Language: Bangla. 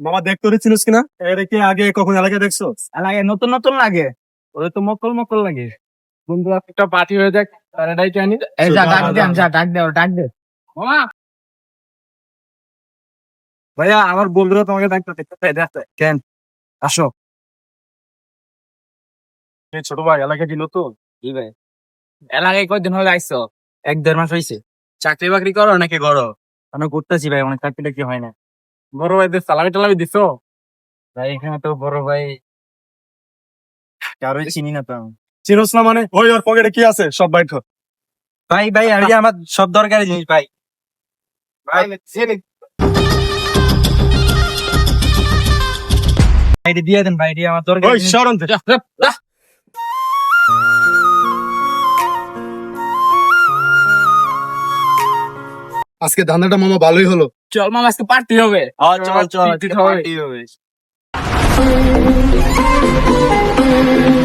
মামা দেখতে চিনিস কিনা? এর কি আগে কখন এলাকায় দেখছ? লাগে নতুন নতুন লাগে। ওরে তো মকল মকল লাগে। বন্ধু একটা পার্টি হয়ে যাক তারা ডাইকে আনি এই যা ডাক দে যা ডাক দে ডাক দে মামা ভাইয়া আমার বন্ধুরা তোমাকে ডাকতে দেখতে দেখতে কেন? আসো। এই ছোট ভাই এলাকা কি নতুন? কি ভাই। এলাকায় কয়দিন হলে আইসো এক দেড় মাস হয়েছে চাকরি বাকরি করো নাকি করো? আমি করতেছি ভাই অনেক চাকরি কি হয় না। বড় ভাইদের সালামি টালামি দিছো? ভাই এখানে তো বড় ভাই কারোই চিনি না তো আমি। চিনোস না মানে? ওই ওর পকেটে কি আছে? সব বাইঠ ভাই ভাই আমি আমার সব দরকারি জিনিস ভাই। ভাই ভাইটি দিয়ে দেন ভাইটি আমার দরকারি ওই। সরন আজকে ধান্দাটা মামা ভালোই হলো। চল মামা আজকে পার্টি হবে চল, চল, treat হবে।